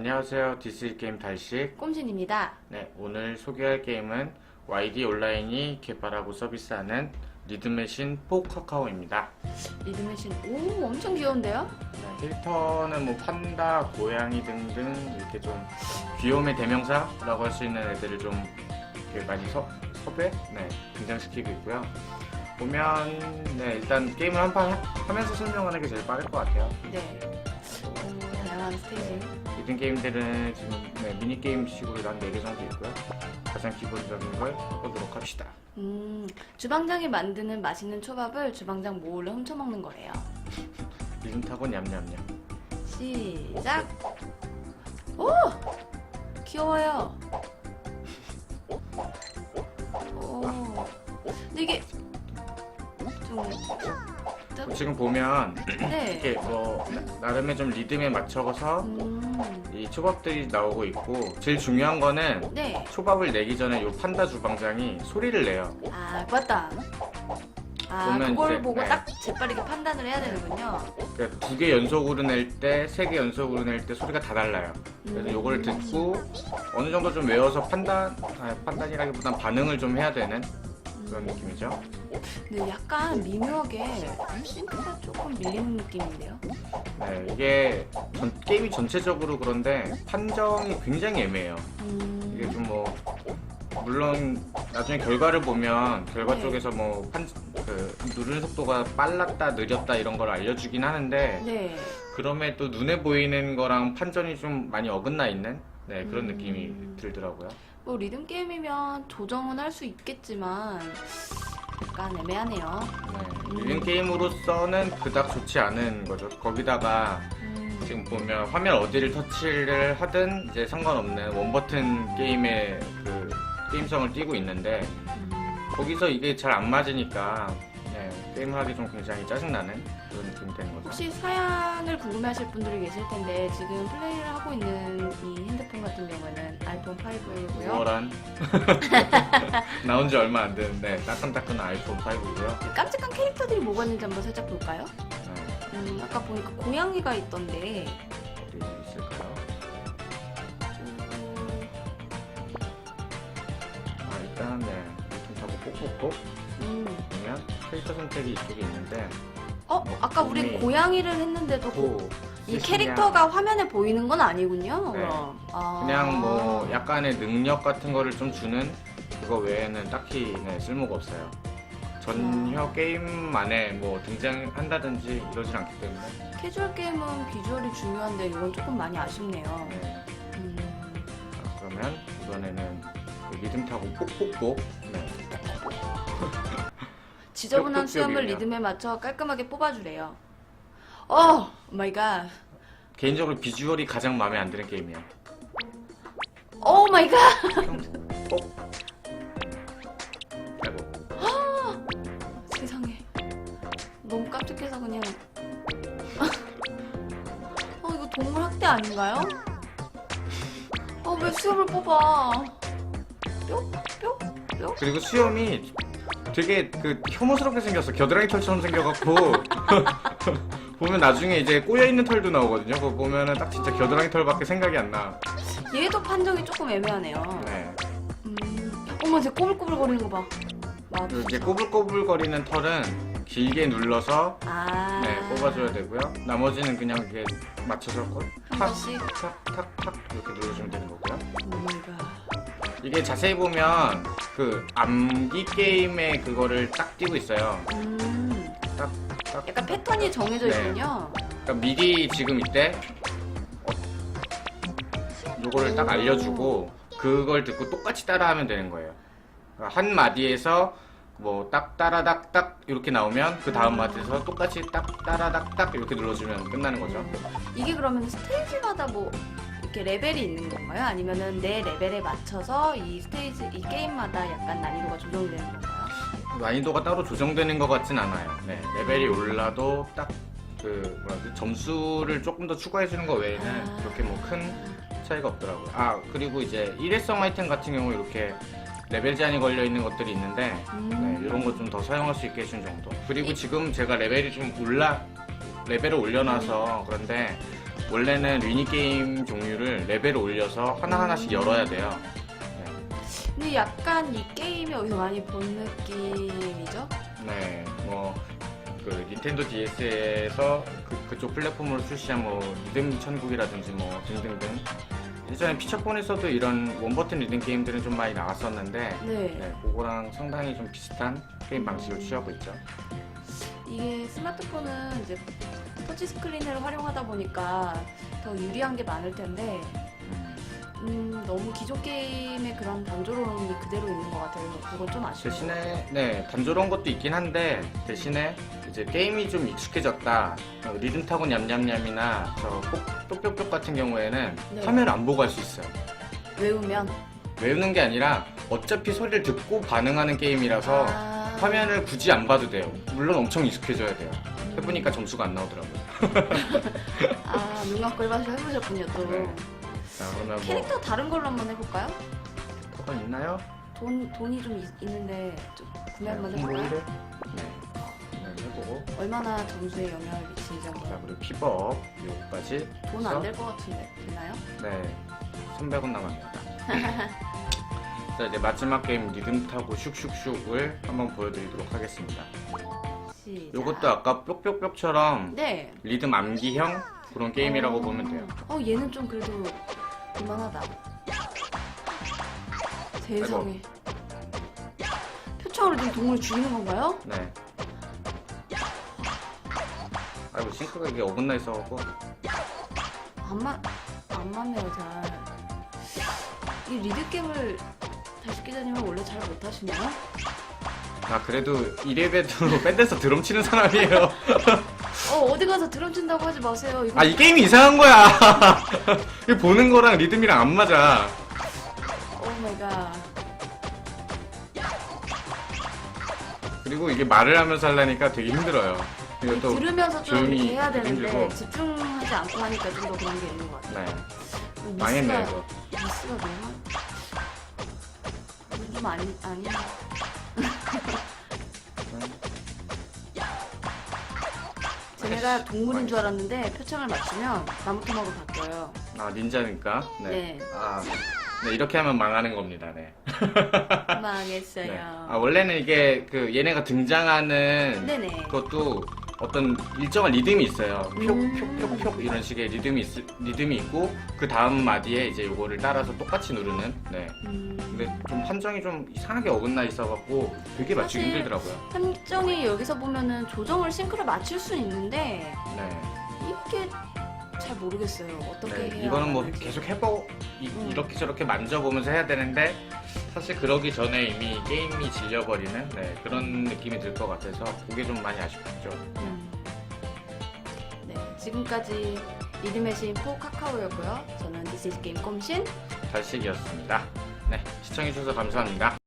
안녕하세요. 디스 게임 달식. 꼼진입니다. 네, 오늘 소개할 게임은 YD 온라인이 개발하고 서비스하는 리드메신 포카카오입니다. 리드메신 오 엄청 귀여운데요? 네, 캐릭터는 뭐 판다, 고양이 등등 이렇게 좀 귀여움의 대명사라고 할 수 있는 애들을 좀 이렇게 많이 서, 섭외, 네, 등장시키고 있고요. 보면 네, 일단 게임을 한 판 하면서 설명하는 게 제일 빠를 것 같아요. 네. 오, 다양한 스테이지. 리듬 게임들은 지금 네, 미니 게임식으로 한 4개 정도 있고요. 가장 기본적인 걸 해보도록 합시다. 음, 주방장이 만드는 맛있는 초밥을 주방장 몰래 훔쳐 먹는 거래요. 리듬 타고 냠냠냠. 시작. 오, 귀여워요. 오, 근데 이게 좀 뜨- 지금 보면 네. 이렇게 뭐 나- 나름의 좀 리듬에 맞춰서 음, 이 초밥들이 나오고 있고 제일 중요한 거는 네. 초밥을 내기 전에 요 판다 주방장이 소리를 내요. 아, 맞다. 아, 보면 그걸 이제, 보고 네. 딱 재빠르게 판단을 해야 되는군요. 그러니까 두 개 연속으로 낼 때, 세 개 연속으로 낼 때 소리가 다 달라요. 그래서 음. 요걸 듣고 어느 정도 좀 외워서 판단, 아, 판단이라기보단 반응을 좀 해야 되는 그런 느낌이죠. 근데 약간 미묘하게 싱크가 조금 밀리는 느낌인데요. 네, 이게 전- 게임이 전체적으로 그런데 판정이 굉장히 애매해요. 음, 이게 좀 뭐 물론 나중에 결과를 보면 결과 네. 쪽에서 뭐 판, 그 누르는 속도가 빨랐다 느렸다 이런 걸 알려주긴 하는데 네. 그럼에도 눈에 보이는 거랑 판정이 좀 많이 어긋나 있는 네, 그런 음. 느낌이 들더라고요. 뭐 리듬 게임이면 조정은 할 수 있겠지만 약간 애매하네요. 네, 리듬 게임으로서는 그닥 좋지 않은 거죠. 거기다가 음, 지금 보면 화면 어디를 터치를 하든 이제 상관없는 원버튼 게임의 그 게임성을 띠고 있는데 음, 거기서 이게 잘 안 맞으니까 네, 게임을 하기 좀 굉장히 짜증나는 그런 느낌이 되는 거죠. 혹시 사양을 궁금해하실 분들이 계실 텐데 지금 플레이를 하고 있는 이 핸드폰 같은 경우에는 아이폰 5고요. 우월한 나온 지 얼마 안 됐는데 따끈따끈한 아이폰 5고요. 깜찍한 캐릭터들이 뭐가 있는지 한번 살짝 볼까요? 네, 음, 아까 보니까 고양이가 있던데 어디 있을까요? 아 일단 네 꼭꼭꼭 음. 보면 캐릭터 선택이 이쪽에 있는데 어? 아까 우리 곰이 고양이를 했는데도 고- 코이 쓰시냐. 캐릭터가 화면에 보이는 건 아니군요. 네. 그럼. 아. 그냥 뭐 약간의 능력 같은 거를 좀 주는 그거 외에는 딱히 네, 쓸모가 없어요. 전혀 아. 게임만에 뭐 등장한다든지 이러진 않기 때문에 캐주얼 게임은 비주얼이 중요한데 이건 조금 많이 아쉽네요. 네. 음. 자, 그러면 이번에는 그 리듬 타고 폭폭폭 네. 지저분한 뿅뿅뿅이네요. 수염을 리듬에 맞춰 깔끔하게 뽑아주래요. 어, 마이 갓. 개인적으로 비주얼이 가장 마음에 안 드는 게임이에요. 오 마이 갓. 폭. 아이고 세상에. 너무 깜찍해서 그냥. 어, 이거 동물 학대 아닌가요? 어, 왜 수염을 뽑아? 뿅? 뿅? 뿅? 그리고 수염이 되게 그 혐오스럽게 생겼어. 겨드랑이 털처럼 생겨갖고 보면 나중에 이제 꼬여 있는 털도 나오거든요. 그거 보면은 딱 진짜 겨드랑이 털밖에 생각이 안 나. 얘도 판정이 조금 애매하네요. 네. 음. 어머, 쟤 꼬불꼬불거리는 거 봐. 맞아. 그리고 이제 꼬불꼬불거리는 털은 길게 눌러서 아. 네, 뽑아줘야 되고요. 나머지는 그냥 이렇게 맞춰서 한 탁, 번씩. 탁, 탁, 탁 이렇게 눌러주면 되는 거고요. 오마이갓. 이게 자세히 보면 그 암기 게임의 그거를 딱 띄고 있어요. 음. 딱, 딱. 약간 패턴이 정해져 네. 있군요. 그러니까 미리 지금 이때 어, 요거를 딱 알려주고 그걸 듣고 똑같이 따라하면 되는 거예요. 그러니까 한 마디에서 뭐 딱 따라닥딱 이렇게 나오면 그 다음 마디에서 똑같이 딱 따라닥딱 이렇게 눌러주면 끝나는 거죠. 이게 그러면 스테이지마다 뭐 이렇게 레벨이 있는 건가요? 아니면은 내 레벨에 맞춰서 이 스테이지, 이 게임마다 약간 난이도가 조정되는 건가요? 난이도가 따로 조정되는 것 같진 않아요. 네, 레벨이 올라도 딱 그 뭐라 그러지 점수를 조금 더 추가해 주는 거 외에는 아. 그렇게 뭐 큰 차이가 없더라고요. 아 그리고 이제 일회성 아이템 같은 경우 이렇게 레벨 제한이 걸려 있는 것들이 있는데 음. 네, 이런 거 좀 더 사용할 수 있게 해준 정도. 그리고 지금 제가 레벨이 좀 올라 레벨을 올려놔서 그런데 원래는 리니 게임 종류를 레벨을 올려서 하나하나씩 열어야 돼요. 근데 약간 이 게임이 어디서 많이 본 느낌이죠? 네, 뭐, 그, 닌텐도 DS에서 그, 그쪽 플랫폼으로 출시한 뭐, 리듬 천국이라든지 뭐, 등등등. 예전에 피처폰에서도 이런 원버튼 리듬 게임들은 좀 많이 나왔었는데, 네. 네, 그거랑 상당히 좀 비슷한 게임 방식을 취하고 있죠. 이게 스마트폰은 이제 터치 스크린을 활용하다 보니까 더 유리한 게 많을 텐데 음, 음, 너무 기존 게임의 그런 단조로움이 그대로 있는 것 같아요. 그건 좀 아쉬워요. 대신에, 네, 단조로운 것도 있긴 한데, 대신에 이제 게임이 좀 익숙해졌다. 어, 리듬 타고 냠냠냠이나 저 똑- 똑똑똑 같은 경우에는 네. 화면을 안 보고 할 수 있어요. 외우면 외우는 게 아니라 어차피 소리를 듣고 반응하는 게임이라서 아, 화면을 굳이 안 봐도 돼요. 물론 엄청 익숙해져야 돼요. 해보니까 점수가 안 나오더라고요. 아 눈 감고 일반적으로 해보셨군요 또. 네. 자, 그러면 뭐 캐릭터 다른 걸로 한번 해볼까요? 토건 있나요? 돈 돈이 좀 있, 는데좀 구매 한번 해볼까요? 홍보를? 네. 네, 해보고. 얼마나 점수에 영향을 미치는지 자, 한번. 그리고 픽업 요거까지. 돈 안 될 것 같은데 되나요? 네. 300원 남았습니다. 자, 이제 마지막 게임 리듬 타고 슉슉슉을 한번 보여드리도록 하겠습니다. 시작. 요것도 아까 뾱뾱뾱처럼 네. 리듬 암기형 그런 게임이라고 어. 보면 돼요. 어 얘는 좀 그래도 이만하다. 세상에. 표창으로 지금 동물 죽이는 건가요? 네. 아이고 싱크가 이게 어긋나 있어갖고 안 맞, 안 맞네요, 잘. 이 리드 게임을 다시 기자님은 원래 잘 못하시나요? 아 그래도 이레벨도 밴드에서 드럼 치는 사람이에요. 어, 어디 가서 드럼 친다고 하지 마세요. 이거 아 이 게임이 이상한 거야. 이거 보는 거랑 리듬이랑 안 맞아. 오 마이 갓. 그리고 이게 말을 하면서 하려니까 되게 힘들어요. 이것도 들으면서 좀 조용히 이렇게 해야 되는데 힘들고. 집중하지 않고 하니까 좀 더 그런 게 있는 것 같아요. 네 미스가- 망했네 이거. 미스가 너무 이건 좀 아니 아니 제가 동물인 줄 알았는데 표창을 맞추면 나무 토막으로 바뀌어요. 아 닌자니까. 네. 네. 아 네, 이렇게 하면 망하는 겁니다. 네. 망했어요. 네. 아 원래는 이게 그 얘네가 등장하는 네네. 그것도 어떤 일정한 리듬이 있어요. 음. 표, 이런 식의 리듬이 있, 리듬이 있고 그 다음 마디에 이제 요거를 따라서 똑같이 누르는. 네. 음, 근데 좀 판정이 좀 이상하게 어긋나 있어갖고 되게 맞추기 사실- 힘들더라고요. 한정이 여기서 보면은 조정을 싱크를 맞출 수 있는데 네. 이게 잘 모르겠어요. 어떻게 네, 해야 이거는 뭐. 계속 해보 이, 음. 렇게 저렇게 만져보면서 해야 되는데 사실 그러기 전에 이미 게임이 질려버리는 네, 그런 느낌이 들 것 같아서 그게 좀 많이 아쉽죠. 음. 네, 지금까지 리듬의 신4 카카오였고요. 저는 디스 게임 꼼신 달식이었습니다. 네, 시청해주셔서 감사합니다.